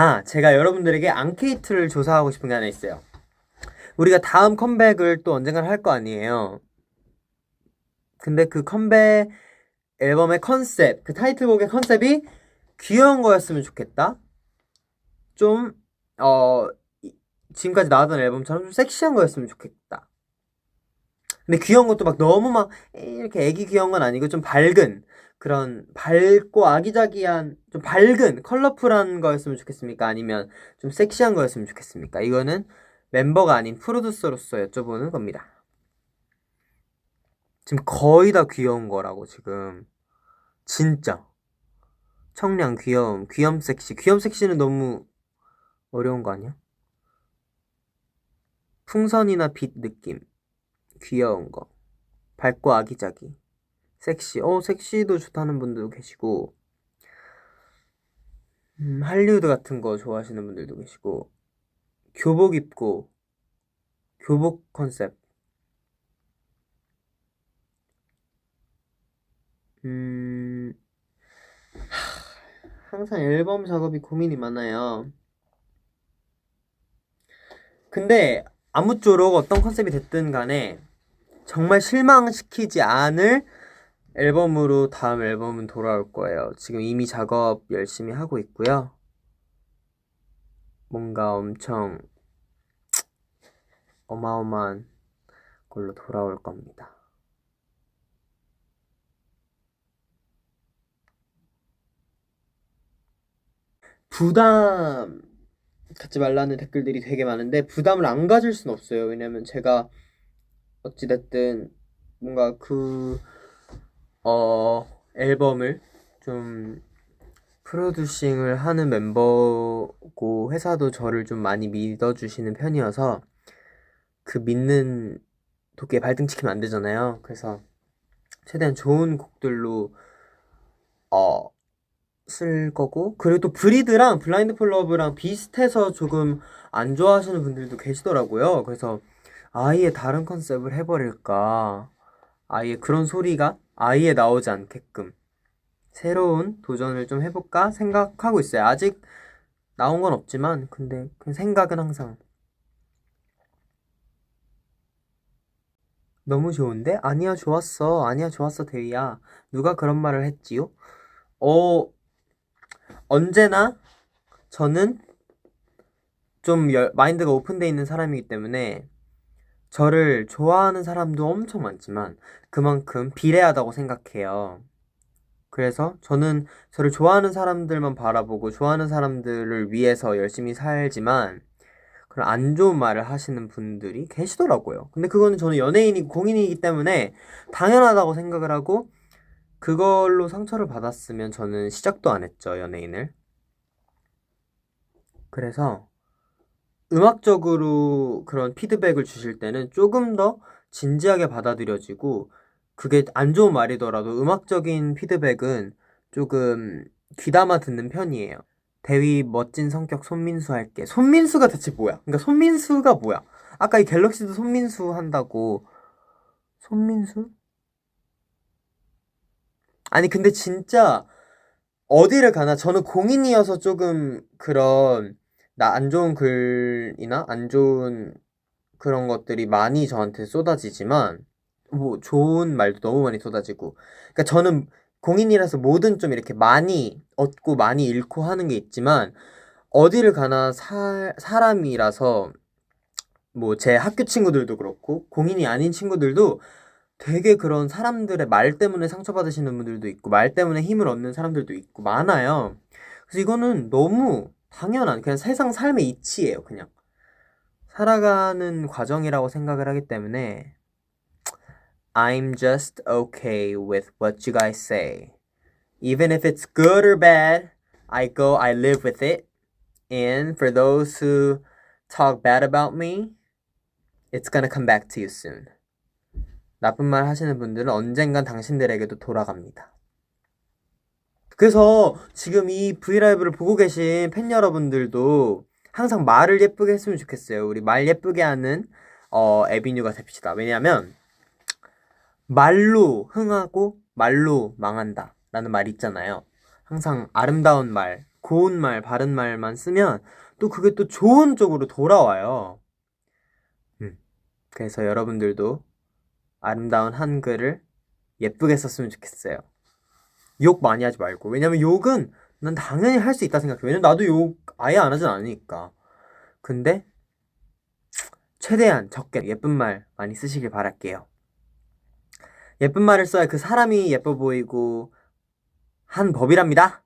아, 제가 여러분들에게 앙케이트를 조사하고 싶은 게 하나 있어요. 우리가 다음 컴백을 또 언젠간 할 거 아니에요. 근데 그 컴백 앨범의 컨셉, 그 타이틀곡의 컨셉이 귀여운 거였으면 좋겠다. 좀, 어, 이- 지금까지 나왔던 앨범처럼 좀 섹시한 거였으면 좋겠다. 근데 귀여운 것도 막 너무 막 이렇게 애기 귀여운 건 아니고 좀 밝은 그런 밝고 아기자기한 좀 밝은 컬러풀한 거였으면 좋겠습니까? 아니면 좀 섹시한 거였으면 좋겠습니까? 이거는 멤버가 아닌 프로듀서로서 여쭤보는 겁니다. 지금 거의 다 귀여운 거라고 지금 진짜 청량 귀여움 귀염 섹시 귀염 섹시는 너무 어려운 거 아니야? 풍선이나 빛 느낌 귀여운 거. 밝고 아기자기. 섹시. 어 섹시도 좋다는 분들도 계시고 음, 할리우드 같은 거 좋아하시는 분들도 계시고 교복 입고 교복 컨셉. 음 하, 항상 앨범 작업이 고민이 많아요. 근데 아무쪼록 어떤 컨셉이 됐든 간에 정말 실망시키지 않을 앨범으로 다음 앨범은 돌아올 거예요. 지금 이미 작업 열심히 하고 있고요. 뭔가 엄청 어마어마한 걸로 돌아올 겁니다. 부담 갖지 말라는 댓글들이 되게 많은데 부담을 안 가질 순 없어요. 왜냐면 제가 어찌됐든 뭔가 그, 어, 앨범을 좀 프로듀싱을 하는 멤버고 회사도 저를 좀 많이 믿어주시는 편이어서 그 믿는 도끼에 발등치키면 안 되잖아요. 그래서 최대한 좋은 곡들로 어, 쓸 거고 그리고 또 브리드랑 블라인드 폴러브랑 비슷해서 조금 안 좋아하시는 분들도 계시더라고요. 그래서 아예 다른 컨셉을 해버릴까? 아예 그런 소리가 아예 나오지 않게끔 새로운 도전을 좀 해볼까 생각하고 있어요. 아직 나온 건 없지만 근데 그 생각은 항상 너무 좋은데? 아니야 좋았어. 아니야 좋았어 대위야. 누가 그런 말을 했지요? 어 언제나 저는 좀 열- 마인드가 오픈되어 있는 사람이기 때문에 저를 좋아하는 사람도 엄청 많지만 그만큼 비례하다고 생각해요. 그래서 저는 저를 좋아하는 사람들만 바라보고 좋아하는 사람들을 위해서 열심히 살지만 그런 안 좋은 말을 하시는 분들이 계시더라고요. 근데 그거는 저는 연예인이고 공인이기 때문에 당연하다고 생각을 하고 그걸로 상처를 받았으면 저는 시작도 안 했죠, 연예인을. 그래서 음악적으로 그런 피드백을 주실 때는 조금 더 진지하게 받아들여지고 그게 안 좋은 말이더라도 음악적인 피드백은 조금 귀담아 듣는 편이에요. 대위 멋진 성격 손민수 할게. 손민수가 대체 뭐야? 그러니까 손민수가 뭐야? 아까 이 갤럭시도 손민수 한다고 손민수? 아니 근데 진짜 어디를 가나 저는 공인이어서 조금 그런 나 안 좋은 글이나 안 좋은 그런 것들이 많이 저한테 쏟아지지만 뭐 좋은 말도 너무 많이 쏟아지고 그러니까 저는 공인이라서 뭐든 좀 이렇게 많이 얻고 많이 잃고 하는 게 있지만 어디를 가나 사, 사람이라서 뭐 제 학교 친구들도 그렇고 공인이 아닌 친구들도 되게 그런 사람들의 말 때문에 상처받으시는 분들도 있고 말 때문에 힘을 얻는 사람들도 있고 많아요. 그래서 이거는 너무 당연한 그냥 세상 삶의 이치예요, 그냥. 살아가는 과정이라고 생각을 하기 때문에 I'm just okay with what you guys say. Even if it's good or bad, I go, I live with it. And for those who talk bad about me, it's gonna come back to you soon. 나쁜 말 하시는 분들은 언젠간 당신들에게도 돌아갑니다. 그래서 지금 이 브이라이브를 보고 계신 팬 여러분들도 항상 말을 예쁘게 했으면 좋겠어요. 우리 말 예쁘게 하는 어, 에비뉴가 됩시다. 왜냐면 말로 흥하고 말로 망한다 라는 말이 있잖아요. 항상 아름다운 말, 고운 말, 바른 말만 쓰면 또 그게 또 좋은 쪽으로 돌아와요. 음. 그래서 여러분들도 아름다운 한글을 예쁘게 썼으면 좋겠어요. 욕 많이 하지 말고. 왜냐면 욕은 난 당연히 할 수 있다 생각해. 왜냐면 나도 욕 아예 안 하진 않으니까. 근데 최대한 적게 예쁜 말 많이 쓰시길 바랄게요. 예쁜 말을 써야 그 사람이 예뻐 보이고 한 법이랍니다.